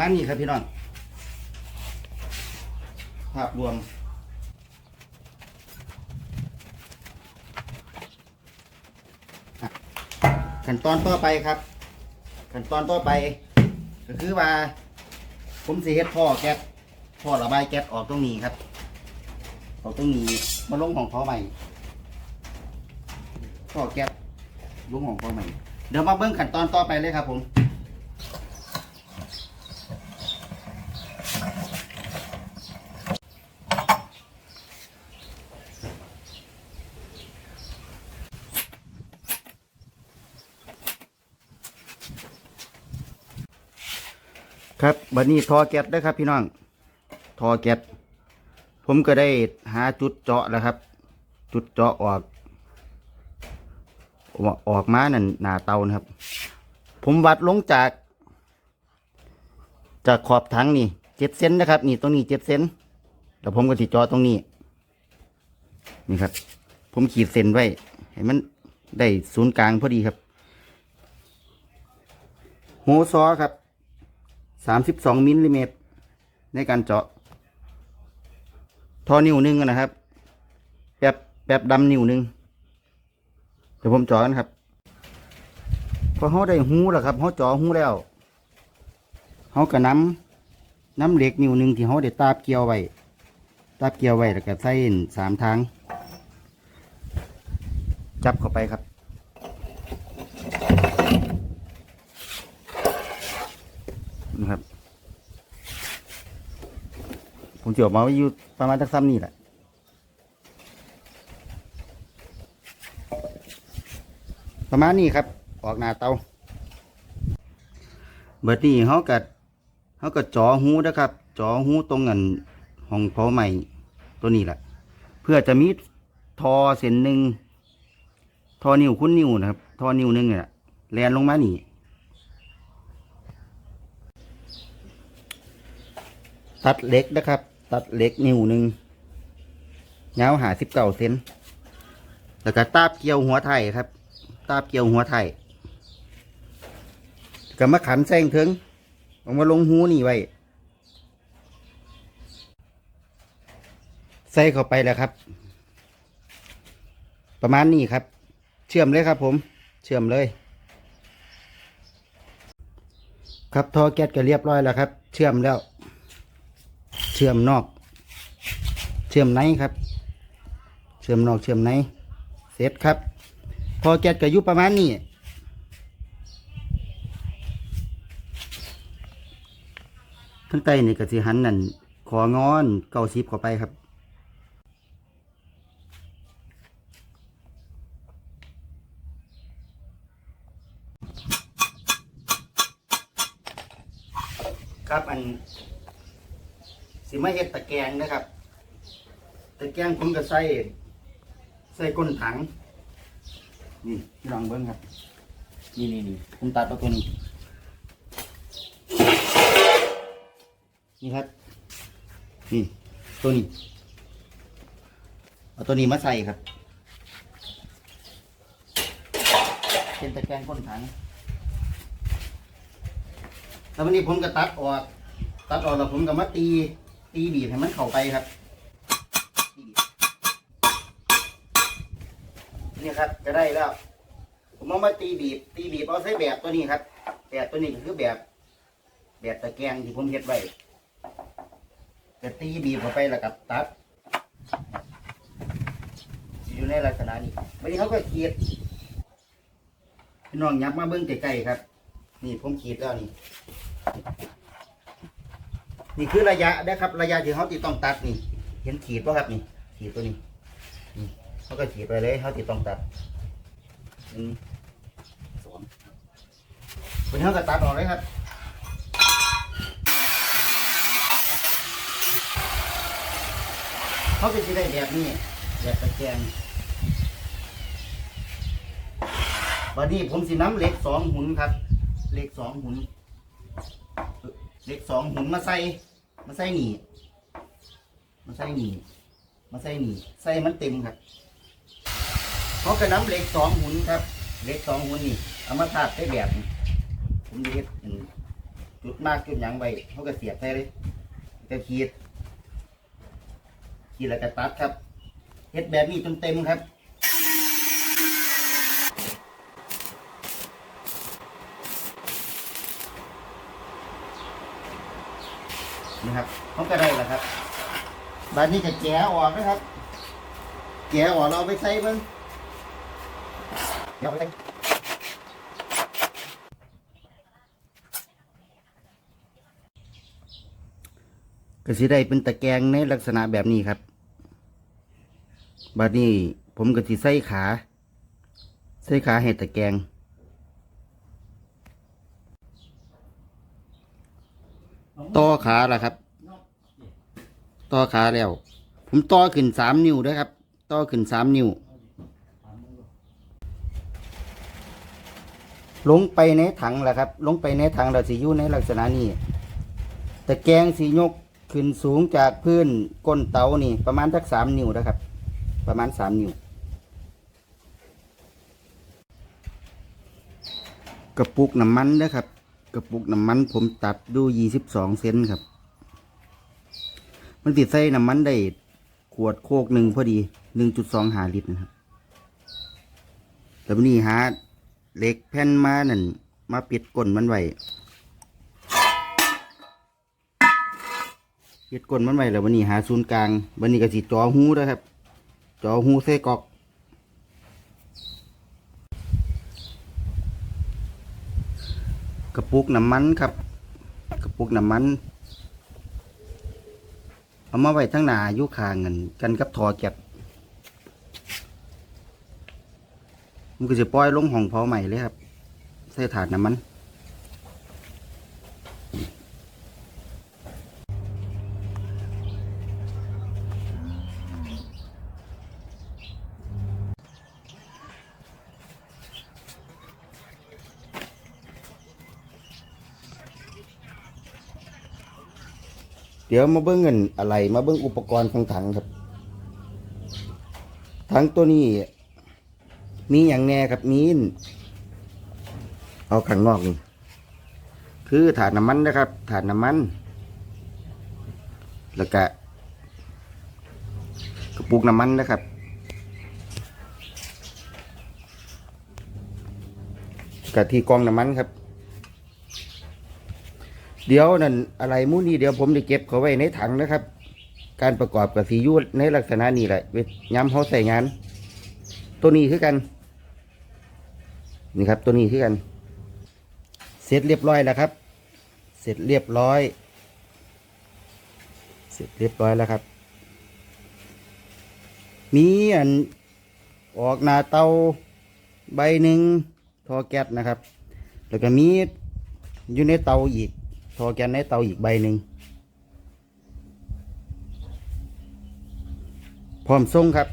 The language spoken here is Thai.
มาณนี้ครับพี่น้องภาพรวมขั้นตอนต่อไปครับขั้นตอนต่อไปก็คือว่า ผมสิเฮ็ดท่อแก๊สท่อระบายแก๊สออกตรงนี้ครับออกตรงนี้มาลงของเขาใหม่ท่อแก๊สลงของเขาใหม่เดี๋ยวมาเบิ้งขั้นตอนต่อไปเลยครับผม ครับบัดนี้ทอแก๊สเด้ครับพี่น้องทอแก๊สผมก็ได้หาจุดเจาะแล้วครับ จุดเจาะออกออกมานั่นหน้าเตานะครับ ผมวัดลงจาก จากขอบถังนี่เจ็ดเซนนะครับ นี่ตรงนี้เจ็ดเซนแล้วผมก็ติเจาะตรงนี้ นี่ครับ ผมขีดเส้นไว้ให้มันได้ศูนย์กลางพอดีครับโหซอครับ สามสิบสองมิลลิเมตร ในการเจาะ ท่อนิ้วหนึ่งนะครับ แป๊บแป๊บดำนิ้วหนึ่งเดี๋ยวผมเจาะกันครับ พอเขาได้หูแล้วครับเขาเจาะหูแล้วเขาก็น้ำน้ำเหล็กนิ้วหนึ่งที่เขาได้ตาบเกี่ยวไว้ตาบเกี่ยวไว้แล้วก็ใส่สามทางจับเข้าไปครับ ผมจะออกมาว้อยู่ประมาณสักซ้ำนี่แหละประมาณนี้ครับ ออกหน้าเตาเบิดนี้เขากัดเขากัดจ่อหูนะครับจ่อหูตรงเงินห้องเผาใหม่ตัวนี้แหละเพื่อจะมีทอเส้นหนึ่งทอนิ้วคุ้นนิ้วนะครับ ทอนิ้วหนึ่งเนี่ยแลนลงมานี่ตัดเล็กนะครับ ตัดเล็กนิ้วหนึ่งยาวหาสิบเก้าเซนแล้วก็ตาบเกี่ยวหัวไทยครับ ตาบเกี่ยวหัวไทยก็มาขันแซงถึงเอามาลงหูนี่ไว้ ใส่เข้าไปแล้วครับ ประมาณนี้ครับ เชื่อมเลยครับผม เชื่อมเลย ครับท่อแก๊สก็เรียบร้อยแล้วครับ เชื่อมแล้ว ชื่อมนอก เชื่อมในครับ เชื่อมนอกเชื่อมในเสร็จครับ พอแก๊สก็อยู่ประมาณนี้ทั้งใต้นี่ก็สิหันนั่นของอนเก้าสิบเข้าไปครับครับอัน สิมาเฮ็ดตะแกรงนะครับ ตะแกรงผมก็ใส่ใส่ก้นถัง นี่พี่ลองเบิ้งครับ นี่นี่นี่ผมตัดเอาตัวนี้นี่ครับ นี่ตัวนี้เอาตัวนี้มาใส่ครับ เป็นตะแกรงก้นถังแล้ววันนี้ผมก็ตัดออก ตัดออกแล้วผมก็มาตี ตีบีบให้มันเข้าไปครับนี่ครับจะได้แล้ว ผมเอามาตีบีบ ตีบีบเอาใช้แบบตัวนี้ครับ แบบตัวนี้คือแบบ แบบตะแกรงที่ผมเฮ็ดไว้จะตีบีบเข้าไปแล้วกับตัด อยู่ในลักษณะนี้วันนี้เขาก็ขีดพี่น้องยับมาเบิ้งใกล้ๆครับ นี่ผมขีดแล้วนี่ นี่คือระยะนะครับ ระยะที่เขาติดต้องตัดนี่ เห็นขีดป่ะครับนี่ ขีดตัวนี้นี่เขาก็ขีดไปเลยเขาติดต้องตัดหนึ่งสองวันนี้เขาก็ตัดออกเลยครับเขาจะได้แบบนี้แบบตะแกรงวันนี้ผมสิน้ำเหล็กสองหุ่นครับเหล็กสองหุ่น เล็กสองหุ่นมาใส่มาใส่หนีมาใส่หนีมาใส่หนีใส่มันเต็มครับเขากระน้ำเล็กสองหุ่นครับเล็กสองหุ่นนี่เอามาทาบได้แบบผมดเป็นจุดมากจุดหยังไว้เขาก็เสียบใส่เลยก็ขีดขีดแล้วก็ตัดครับเฮ็ดแบบนี้จนเต็มครับ นี่ครับเขาก็ได้แล้วครับบานนี้ก็แกะออกนะครับ แกะออกเราไปใส่เบิ้งเอาไปใส่ก็สิได้เป็นตะแกรงในลักษณะแบบนี้ครับ บาดนี้ผมก็สิใส่ขา ใส่ขาให้ตะแกรง ต่อขาล่ะครับ ต่อขาแล้ว ผมต่อขึ้นสามนิ้วด้วยครับ ต่อขึ้นสามนิ้ว ลงไปในถังแหละครับ ลงไปในถังเราสิอยู่ในลักษณะนี้แตะแกงสียกขึ้นสูงจากพื้นก้นเตานี่ ประมาณสักสามนิ้วนะครับ ประมาณสามนิ้วกระปุกน้ำมันนะครับ กระปุกน้ำมันผมตัดดูยี่สิบสองเซนครับ มันติดใส่น้ำมันได้ขวดโคกหนึ่งพอดีหนึ่งจุดสองหาลิตรนะครับแล้ววันนี้หาเหล็กแผ่นมานั่นมาปิดก้นมันไว้ปิดก้นมันไว้แล้ววันนี้หาศูนย์กลางวันนี้ก็สิจอหูนะครับ จอหูใส่กอก กระปุกน้ำมันครับ กระปุกน้ำมัน เอามาไว้ทั้งหนายุคางเงินกันกับทอเก็บมันก็จะปล่อยลงห้องเผาใหม่เลยครับใส่ถาดน้ำมัน เดี๋ยวมาเบิ้งเงินอะไรมาเบิ้งอุปกรณ์ของถังครับ ถังตัวนี้ มีอย่างแน่ครับมีนเอาข้างนอกนี่คือถาดน้ำมันนะครับถาดน้ำมัน แล้วก็กระปุกน้ำมันนะครับกะที่กองน้ำมันครับ เดี๋ยวนั่นอะไรมูนี่เดี๋ยวผมจะเก็บเขาไว้ในถังนะครับ การประกอบกับสียูในลักษณะนี้แหละย้ำเขาใส่งาน ตัวนี้คือกัน นี่ครับ ตัวนี้คือกัน เสร็จเรียบร้อยแล้วครับ เสร็จเรียบร้อย เสร็จเรียบร้อยแล้วครับ มีอันออกหน้าเตาใบหนึ่งทอแก๊สนะครับ แล้วก็มีอยู่ในเตาอีก อแกนในเตาอีกใบหนึ่งพร้อมส่งครับ